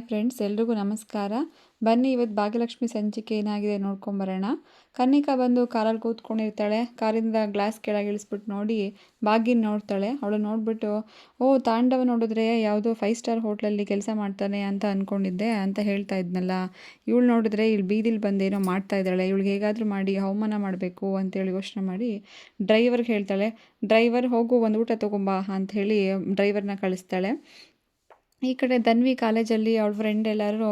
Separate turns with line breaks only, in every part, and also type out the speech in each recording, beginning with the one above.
Friends, ಎಲ್ರಿಗೂ ನಮಸ್ಕಾರ. ಬನ್ನಿ ಇವತ್ತು ಭಾಗ್ಯಲಕ್ಷ್ಮಿ ಸಂಚಿಕೆ ಏನಾಗಿದೆ ನೋಡ್ಕೊಂಬರೋಣ ಕನ್ನಿಕಾ ಬಂದು ಕಾರಲ್ಲಿ ಕೂತ್ಕೊಂಡಿರ್ತಾಳೆ. ಕಾರಿಂದ ಗ್ಲಾಸ್ ಕೆಳಗೆ ಇಳಿಸ್ಬಿಟ್ಟು ನೋಡಿ ಭಾಗ್ಯನ ನೋಡ್ತಾಳೆ. ಅವಳು ನೋಡಿಬಿಟ್ಟು, ಓ, ತಾಂಡವ ನೋಡಿದ್ರೆ ಯಾವುದೋ ಫೈವ್ ಸ್ಟಾರ್ ಹೋಟ್ಲಲ್ಲಿ ಕೆಲಸ ಮಾಡ್ತಾನೆ ಅಂತ ಅಂದ್ಕೊಂಡಿದ್ದೆ ಅಂತ ಹೇಳ್ತಾ ಇದ್ನಲ್ಲ. ಇವಳು ನೋಡಿದ್ರೆ ಇಲ್ಲಿ ಬೀದಿಲಿ ಬಂದೇನೋ ಮಾಡ್ತಾ ಇದ್ದಾಳೆ. ಇವಳಿಗೆ ಹೇಗಾದರೂ ಮಾಡಿ, ಅವಮಾನ ಮಾಡಬೇಕು ಅಂತೇಳಿ ಯೋಚನೆ ಮಾಡಿ ಡ್ರೈವರ್ಗೆ ಹೇಳ್ತಾಳೆ ಡ್ರೈವರ್ ಹೋಗು, ಒಂದು ಊಟ ತೊಗೊಂಬಾ ಅಂತ ಹೇಳಿ ಡ್ರೈವರ್ನ ಕಳಿಸ್ತಾಳೆ. ಈ ಕಡೆ ಧನ್ವಿ ಕಾಲೇಜಲ್ಲಿ ಅವ್ಳ ಫ್ರೆಂಡ್ ಎಲ್ಲರೂ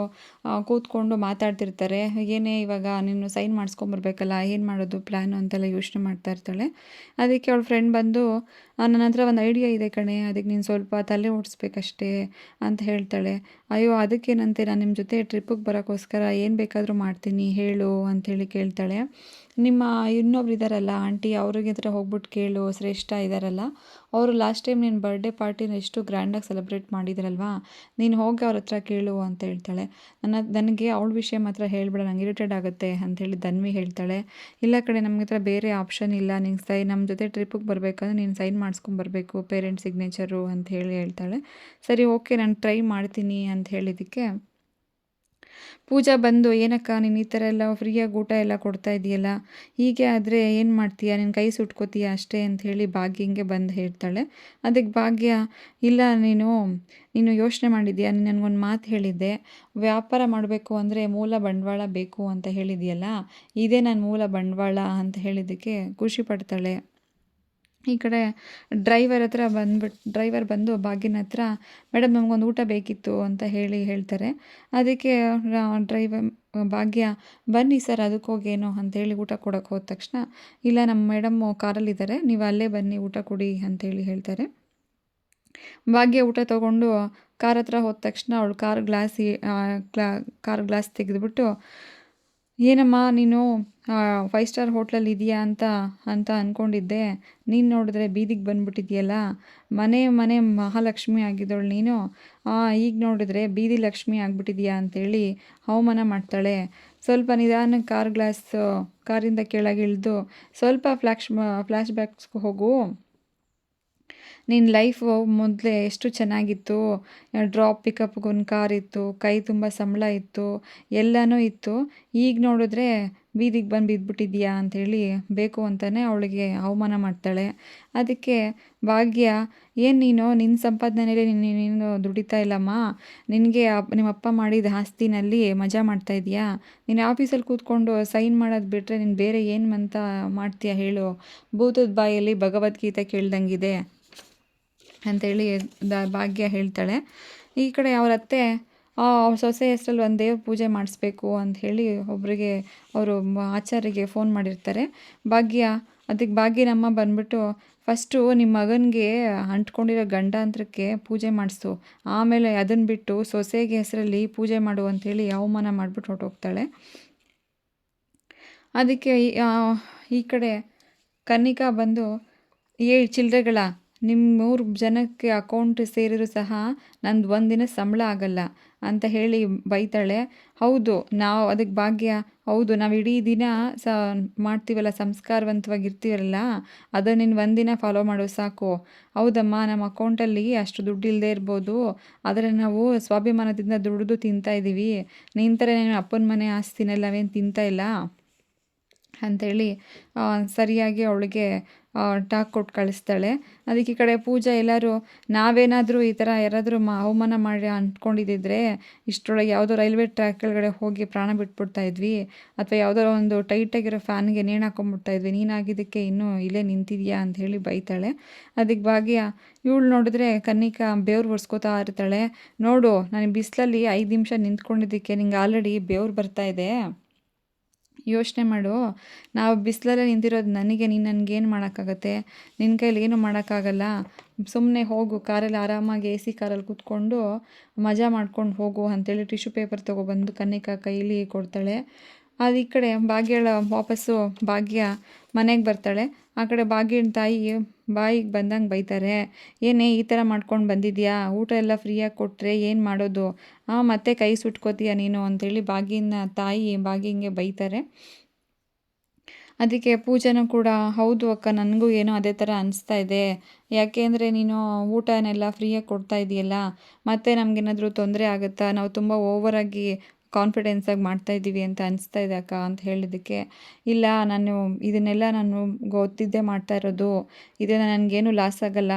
ಕೂತ್ಕೊಂಡು ಮಾತಾಡ್ತಿರ್ತಾರೆ. ಏನೇ ಇವಾಗ ನೀನು ಸೈನ್ ಮಾಡಿಸ್ಕೊಂಬರ್ಬೇಕಲ್ಲ, ಏನು ಮಾಡೋದು ಪ್ಲ್ಯಾನು ಅಂತೆಲ್ಲ ಯೋಚನೆ ಮಾಡ್ತಾ ಇರ್ತಾಳೆ. ಅದಕ್ಕೆ ಅವಳ ಫ್ರೆಂಡ್ ಬಂದು ನನ್ನ ಹತ್ರ ಒಂದು ಐಡಿಯಾ ಇದೆ ಕಣೆ, ಅದಕ್ಕೆ ನೀನು ಸ್ವಲ್ಪ ತಲೆ ಓಡಿಸ್ಬೇಕಷ್ಟೇ ಅಂತ ಹೇಳ್ತಾಳೆ. ಅಯ್ಯೋ ಅದಕ್ಕೇನಂತೆ ನಾನು ನಿಮ್ಮ ಜೊತೆ ಟ್ರಿಪ್ಪಿಗೆ ಬರೋಕ್ಕೋಸ್ಕರ ಏನು ಬೇಕಾದರೂ ಮಾಡ್ತೀನಿ, ಹೇಳು ಅಂಥೇಳಿ ಕೇಳ್ತಾಳೆ. ನಿಮ್ಮ ಇನ್ನೊಬ್ರು ಇದ್ದಾರಲ್ಲ ಆಂಟಿ ಅವ್ರಿಗೆ ಹತ್ರ ಹೋಗ್ಬಿಟ್ಟು ಕೇಳು, ಶ್ರೇಷ್ಠ ಇದ್ದಾರಲ್ಲ ಅವರು ಲಾಸ್ಟ್ ಟೈಮ್ ನಿನ್ನ ಬರ್ಡೇ ಪಾರ್ಟಿನ ಎಷ್ಟು ಗ್ರ್ಯಾಂಡಾಗಿ ಸೆಲೆಬ್ರೇಟ್ ಮಾಡಿದ್ರಲ್ವಾ? ನೀನು ಹೋಗಿ ಅವ್ರ ಹತ್ರ ಕೇಳು ಅಂತ ಹೇಳ್ತಾಳೆ. ನನ್ನ, ನನಗೆ ಅವಳ ವಿಷಯ ಮಾತ್ರ ಹೇಳ್ಬೇಡ, ನಂಗೆ ಇರಿಟೇಟ್ ಆಗುತ್ತೆ ಅಂಥೇಳಿ ಧನ್ವಿ ಹೇಳ್ತಾಳೆ. ಇಲ್ಲ ಕಡೆ ನಮಗೆ ಹತ್ರ ಬೇರೆ ಆಪ್ಷನ್ ಇಲ್ಲ ನಿಂಗೆ ಸೈ ನಮ್ಮ ಜೊತೆ ಟ್ರಿಪ್ಪಿಗೆ ಬರಬೇಕಂದ್ರೆ ನೀನು ಸೈನ್ ಮಾಡಿಸ್ಕೊಂಬರ್ಬೇಕು ಪೇರೆಂಟ್ ಸಿಗ್ನೇಚರು ಅಂತ ಹೇಳಿ ಹೇಳ್ತಾಳೆ. ಸರಿ ಓಕೆ ನಾನು ಟ್ರೈ ಮಾಡ್ತೀನಿ ಅಂತ ಹೇಳಿದ್ದಕ್ಕೆ ಪೂಜಾ ಬಂದು, ಏನಕ್ಕ ನೀನು ಈ ಥರ ಎಲ್ಲ ಫ್ರೀಯಾಗಿ ಊಟ ಎಲ್ಲ ಕೊಡ್ತಾ ಇದೆಯಲ್ಲ, ಹೀಗೆ ಆದರೆ ಏನು ಮಾಡ್ತೀಯ? ನಿನ್ನ ಕೈ ಸುಟ್ಕೋತೀಯ ಅಷ್ಟೇ ಅಂತ ಹೇಳಿ ಭಾಗ್ಯ ಹಿಂಗೆ ಬಂದು ಹೇಳ್ತಾಳೆ. ಅದಕ್ಕೆ ಭಾಗ್ಯ, ಇಲ್ಲ ನೀನು ನೀನು ಯೋಚನೆ ಮಾಡಿದ್ಯಾ? ನೀನು ನನಗೊಂದು ಮಾತು ಹೇಳಿದ್ದೆ. ವ್ಯಾಪಾರ ಮಾಡಬೇಕು ಅಂದರೆ ಮೂಲ ಬಂಡವಾಳ ಬೇಕು ಅಂತ ಹೇಳಿದೆಯಲ್ಲ, ಇದೇ ನನ್ನ ಮೂಲ ಬಂಡವಾಳ ಅಂತ ಹೇಳಿದ್ದಕ್ಕೆ ಖುಷಿ ಪಡ್ತಾಳೆ. ಈ ಕಡೆ ಡ್ರೈವರ್ ಹತ್ರ ಬಂದ್ಬಿಟ್ಟು ಡ್ರೈವರ್ ಬಂದು ಬಾಗಿನ ಹತ್ರ ಮೇಡಮ್ ನಮಗೊಂದು ಊಟ ಬೇಕಿತ್ತು ಅಂತ ಹೇಳಿ ಹೇಳ್ತಾರೆ. ಅದಕ್ಕೆ ಡ್ರೈವರ್ ಭಾಗ್ಯ, ಬನ್ನಿ ಸರ್, ಅದಕ್ಕೆ ಅದಕ್ಕೋಗೇನೋ ಅಂತೇಳಿ ಊಟ ಕೊಡೋಕ್ಕೆ ಹೋದ ತಕ್ಷಣ, ಇಲ್ಲ, ನಮ್ಮ ಮೇಡಮ್ ಕಾರಲ್ಲಿದ್ದಾರೆ ನೀವು ಅಲ್ಲೇ ಬನ್ನಿ, ಊಟ ಕೊಡಿ ಅಂತೇಳಿ ಹೇಳ್ತಾರೆ. ಭಾಗ್ಯ ಊಟ ತೊಗೊಂಡು ಕಾರ್ ಹತ್ರ ಹೋದ ತಕ್ಷಣ ಅವಳು ಕಾರ್ ಗ್ಲಾಸ್ ಗ್ಲಾ, ಕಾರ್ ಗ್ಲಾಸ್ ತೆಗೆದುಬಿಟ್ಟು ಏನಮ್ಮ, ನೀನು ಫೈವ್ ಸ್ಟಾರ್ ಹೋಟ್ಲಲ್ಲಿ ಇದೆಯಾ ಅಂತ ಅಂತ ಅಂದ್ಕೊಂಡಿದ್ದೆ ನೀನು ನೋಡಿದ್ರೆ ಬೀದಿಗೆ ಬಂದುಬಿಟ್ಟಿದ್ಯಲ್ಲ? ಮನೆ ಮನೆ ಮಹಾಲಕ್ಷ್ಮಿ ಆಗಿದ್ದವಳು ನೀನು. ಈಗ ನೋಡಿದ್ರೆ ಬೀದಿ ಲಕ್ಷ್ಮಿ ಆಗಿಬಿಟ್ಟಿದ್ಯಾ ಅಂತೇಳಿ ಅವಮಾನ ಮಾಡ್ತಾಳೆ. ಸ್ವಲ್ಪ ನಿಧಾನ ಕಾರ್ ಗ್ಲಾಸ್ ಕಾರಿಂದ ಕೆಳಗಿಳಿದು ಸ್ವಲ್ಪ ಫ್ಲ್ಯಾಶ್ ಫ್ಲ್ಯಾಶ್ ಬ್ಯಾಕ್ಸ್ಗೆ ಹೋಗು. ನಿನ್ನ ಲೈಫು ಮೊದಲೇ ಎಷ್ಟು ಚೆನ್ನಾಗಿತ್ತು? ಡ್ರಾಪ್ ಪಿಕಪ್ಗೊಂದು ಕಾರ್ ಇತ್ತು, ಕೈ ತುಂಬ ಸಂಬಳ ಇತ್ತು, ಎಲ್ಲನೂ ಇತ್ತು. ಈಗ ನೋಡಿದ್ರೆ ಬೀದಿಗೆ ಬಂದು ಬಿದ್ದುಬಿಟ್ಟಿದ್ಯಾ ಅಂಥೇಳಿ ಬೇಕು ಅಂತಲೇ ಅವಳಿಗೆ ಅವಮಾನ ಮಾಡ್ತಾಳೆ. ಅದಕ್ಕೆ ಭಾಗ್ಯ, ಏನು ನೀನು? ನಿನ್ನ ಸಂಪಾದನೆಯಲ್ಲಿ ನೀನು ನೀನು ದುಡಿತಾ ಇಲ್ಲಮ್ಮ. ನಿನಗೆ ನಿಮ್ಮ ಅಪ್ಪ ಮಾಡಿದ ಆಸ್ತಿನಲ್ಲಿ ಮಜಾ ಮಾಡ್ತಾ ಇದೆಯಾ? ನೀನು ಆಫೀಸಲ್ಲಿ ಕೂತ್ಕೊಂಡು ಸೈನ್ ಮಾಡೋದು ಬಿಟ್ಟರೆ ನೀನು ಬೇರೆ ಏನು ಮಂತ ಮಾಡ್ತೀಯಾ ಹೇಳು? ಭೂತದ ಬಾಯಲ್ಲಿ ಭಗವದ್ಗೀತೆ ಕೇಳ್ದಂಗಿದೆ. ಅಂಥೇಳಿ ದ ಭಾಗ್ಯ ಹೇಳ್ತಾಳೆ. ಈ ಕಡೆ ಅವ್ರ ಅತ್ತೆ ಅವ್ರ ಸೊಸೆ ಹೆಸರಲ್ಲಿ ಒಂದು ದೇವ್ರ ಪೂಜೆ ಮಾಡಿಸ್ಬೇಕು ಅಂತ ಹೇಳಿ ಒಬ್ಬರಿಗೆ ಅವರು ಆಚಾರ್ಯರಿಗೆ ಫೋನ್ ಮಾಡಿರ್ತಾರೆ. ಭಾಗ್ಯ ಅದಕ್ಕೆ ಭಾಗ್ಯನಮ್ಮ ಬಂದ್ಬಿಟ್ಟು, ಫಸ್ಟು ನಿಮ್ಮ ಮಗನಿಗೆ ಅಂಟ್ಕೊಂಡಿರೋ ಗಂಡಾಂತರಕ್ಕೆ ಪೂಜೆ ಮಾಡಿಸು. ಆಮೇಲೆ ಅದನ್ನು ಬಿಟ್ಟು ಸೊಸೆಗೆ ಹೆಸರಲ್ಲಿ ಪೂಜೆ ಮಾಡು ಅಂಥೇಳಿ ಅವಮಾನ ಮಾಡಿಬಿಟ್ಟು ಹೊರಟೋಗ್ತಾಳೆ. ಅದಕ್ಕೆ ಈ ಕಡೆ ಕನ್ನಿಕಾ ಬಂದು ಏಳು ಚಿಲ್ಲರೆಗಳ ನಿಮ್ಮ ಮೂರು ಜನಕ್ಕೆ ಅಕೌಂಟ್ ಸೇರಿದ್ರು ಸಹ ನಂದು ಒಂದಿನ ಸಂಬಳ ಆಗಲ್ಲ ಅಂತ ಹೇಳಿ ಬೈತಾಳೆ. ಹೌದು, ನಾವು ಅದಕ್ಕೆ ಭಾಗ್ಯ. ಹೌದು, ನಾವು ಇಡೀ ದಿನ ಸ ಮಾಡ್ತೀವಲ್ಲ, ಸಂಸ್ಕಾರವಂತವಾಗಿರ್ತೀವಲ್ಲ, ಅದು ನೀನು ಒಂದಿನ ಫಾಲೋ ಮಾಡೋ ಸಾಕು. ಹೌದಮ್ಮ ನಮ್ಮ ಅಕೌಂಟಲ್ಲಿ ಅಷ್ಟು ದುಡ್ಡು ಇಲ್ಲದೆ ಇರ್ಬೋದು. ಆದರೆ ನಾವು ಸ್ವಾಭಿಮಾನದಿಂದ ದುಡಿದು ತಿಂತಾ ಇದ್ದೀವಿ ನಿನ್ನ ಥರ ನೀನು ಅಪ್ಪನ ಮನೆ ಆಸ್ತಿನೆಲ್ಲವೇನು ತಿಂತಾ ಇಲ್ಲ? ಅಂಥೇಳಿ ಸರಿಯಾಗಿ ಅವಳಿಗೆ ಟಾಕ್ ಕೊಟ್ಟು ಕಳಿಸ್ತಾಳೆ. ಅದಕ್ಕೆ ಈ ಕಡೆ ಪೂಜಾ ಎಲ್ಲರೂ, ನಾವೇನಾದರೂ ಈ ಥರ ಯಾರಾದರೂ ಮಾ, ಅವಮಾನ ಮಾಡಿ ಅಂದ್ಕೊಂಡಿದ್ದಿದ್ರೆ ಇಷ್ಟರೊಳಗೆ ಯಾವುದೋ ರೈಲ್ವೆ ಟ್ರ್ಯಾಕ್ ಕೆಳಗಡೆ ಹೋಗಿ ಪ್ರಾಣ ಬಿಟ್ಬಿಡ್ತಾ ಇದ್ವಿ. ಅಥವಾ ಯಾವುದೋ ಒಂದು ಟೈಟಾಗಿರೋ ಫ್ಯಾನ್ಗೆ ನೇಣು ಹಾಕೊಂಡ್ಬಿಡ್ತಾ ಇದ್ವಿ. ನೀನಾಗಿದ್ದಕ್ಕೆ ಇನ್ನೂ ಇಲ್ಲೇ ನಿಂತಿದ್ಯಾ ಅಂತ ಹೇಳಿ ಬೈತಾಳೆ. ಅದಕ್ಕೆ ಭಾಗ್ಯ, ಇವಳು ನೋಡಿದ್ರೆ ಕನ್ನಿಕಾ ಬೇವ್ರು ಒರೆಸ್ಕೋತಾ ಇರ್ತಾಳೆ. ನೋಡು, ನಾನು ಬಿಸಿಲಲ್ಲಿ ಐದು ನಿಮಿಷ ನಿಂತ್ಕೊಂಡಿದ್ದಕ್ಕೆ ನಿಂಗೆ ಆಲ್ರೆಡಿ ಬೇವ್ರು ಬರ್ತಾ ಇದೆ. ಯೋಚನೆ ಮಾಡು. ನಾವು ಬಿಸಿಲಲ್ಲೇ ನಿಂತಿರೋದು ನನಗೆ, ನೀನು ನನಗೇನು ಮಾಡೋಕ್ಕಾಗತ್ತೆ? ನಿನ್ನ ಕೈಲಿ ಏನು ಮಾಡೋಕ್ಕಾಗಲ್ಲ? ಸುಮ್ಮನೆ ಹೋಗು, ಕಾರಲ್ಲಿ ಆರಾಮಾಗಿ ಎ ಸಿ ಕಾರಲ್ಲಿ ಕೂತ್ಕೊಂಡು ಮಜಾ ಮಾಡ್ಕೊಂಡು ಹೋಗು ಅಂತೇಳಿ ಟಿಶ್ಯೂ ಪೇಪರ್ ತೊಗೊಬಂದು ಕನ್ನಿಕಾ ಕೈಲಿ ಕೊಡ್ತಾಳೆ. ಅದು ಈ ಕಡೆ ಭಾಗ್ಯಳ ವಾಪಸ್ಸು ಭಾಗ್ಯ ಮನೆಗೆ ಬರ್ತಾಳೆ. ಆ ಕಡೆ ಭಾಗ್ಯನ ತಾಯಿ, ಬಾಯಿಗೆ ಬಂದಂಗೆ ಬೈತಾರೆ. ಏನೇ ಈ ಥರ ಮಾಡ್ಕೊಂಡು ಬಂದಿದ್ಯಾ? ಊಟ ಎಲ್ಲ ಫ್ರೀಯಾಗಿ ಕೊಟ್ಟರೆ ಏನು ಮಾಡೋದು? ಆ, ಮತ್ತೆ ಕೈ ಸುಟ್ಕೋತೀಯ ನೀನು ಅಂತೇಳಿ ಬಾಗಿನ ತಾಯಿ ಬಾಗಿಂಗೆ ಬೈತಾರೆ. ಅದಕ್ಕೆ ಪೂಜಾನು ಕೂಡ, ಹೌದು ಅಕ್ಕ, ನನಗೂ ಏನೋ ಅದೇ ಥರ ಅನಿಸ್ತಾ ಇದೆ. ಯಾಕೆ ಅಂದರೆ ನೀನು ಊಟನೆಲ್ಲ ಫ್ರೀಯಾಗಿ ಕೊಡ್ತಾ ಇದೆಯಲ್ಲ. ಮತ್ತೆ ನಮಗೇನಾದರೂ ತೊಂದರೆ ಆಗುತ್ತಾ? ನಾವು ತುಂಬ ಓವರಾಗಿ ಕಾನ್ಫಿಡೆನ್ಸಾಗಿ ಮಾಡ್ತಾ ಇದ್ದೀವಿ ಅಂತ ಅನಿಸ್ತಾ ಇದೆ ಅಕ್ಕ ಅಂತ ಹೇಳಿದ್ದಕ್ಕೆ ಇಲ್ಲ, ನಾನು ಇದನ್ನೆಲ್ಲ ನಾನು ಗೊತ್ತಿದ್ದೇ ಮಾಡ್ತಾ ಇರೋದು. ಇದನ್ನು ನನಗೇನು ಲಾಸ್ ಆಗಲ್ಲ.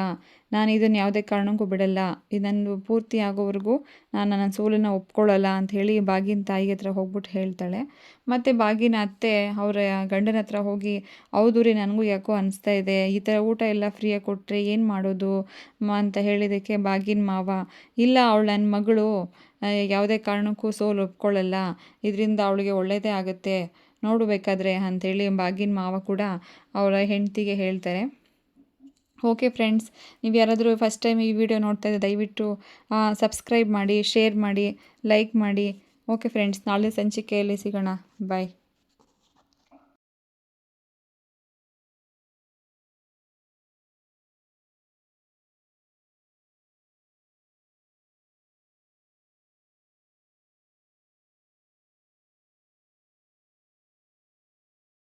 ನಾನು ಇದನ್ನು ಯಾವುದೇ ಕಾರಣಕ್ಕೂ ಬಿಡಲ್ಲ. ಇದನ್ನು ಪೂರ್ತಿ ಆಗೋವರೆಗೂ ನಾನು ನನ್ನ ಸೋಲನ್ನು ಒಪ್ಕೊಳ್ಳಲ್ಲ ಅಂತ ಹೇಳಿ ಬಾಗಿನ ತಾಯಿ ಹತ್ರ ಹೋಗ್ಬಿಟ್ಟು ಹೇಳ್ತಾಳೆ. ಮತ್ತು ಬಾಗಿನ ಅತ್ತೆ ಅವರ ಗಂಡನ ಹತ್ರ ಹೋಗಿ, ಹೌದು ರೀ, ನನಗೂ ಯಾಕೋ ಅನಿಸ್ತಾ ಇದೆ. ಈ ಥರ ಊಟ ಎಲ್ಲ ಫ್ರೀಯಾಗಿ ಕೊಟ್ಟರೆ ಏನು ಮಾಡೋದು? ಅಂತ ಹೇಳಿದ್ದಕ್ಕೆ ಬಾಗಿನ ಮಾವ, ಇಲ್ಲ, ಅವಳು ನನ್ನ ಮಗಳು. ಯಾವುದೇ ಕಾರಣಕ್ಕೂ ಸೋಲು ಒಪ್ಕೊಳ್ಳಲ್ಲ. ಇದರಿಂದ ಅವಳಿಗೆ ಒಳ್ಳೆಯದೇ ಆಗುತ್ತೆ. ನೋಡಬೇಕಾದ್ರೆ ಅಂಥೇಳಿ ಬಾಗಿನ ಮಾವ ಕೂಡ ಅವರ ಹೆಂಡತಿಗೆ ಹೇಳ್ತಾರೆ. ಓಕೆ ಫ್ರೆಂಡ್ಸ್, ನೀವು ಯಾರಾದರೂ ಫಸ್ಟ್ ಟೈಮ್ ಈ ವಿಡಿಯೋ ನೋಡ್ತಾ ಇದ್ದರೆ ದಯವಿಟ್ಟು ಸಬ್ಸ್ಕ್ರೈಬ್ ಮಾಡಿ, ಶೇರ್ ಮಾಡಿ, ಲೈಕ್ ಮಾಡಿ. ಓಕೆ ಫ್ರೆಂಡ್ಸ್, ನಾಳೆ ಸಂಚಿಕೆಯಲ್ಲಿ ಸಿಗೋಣ. ಬಾಯ್.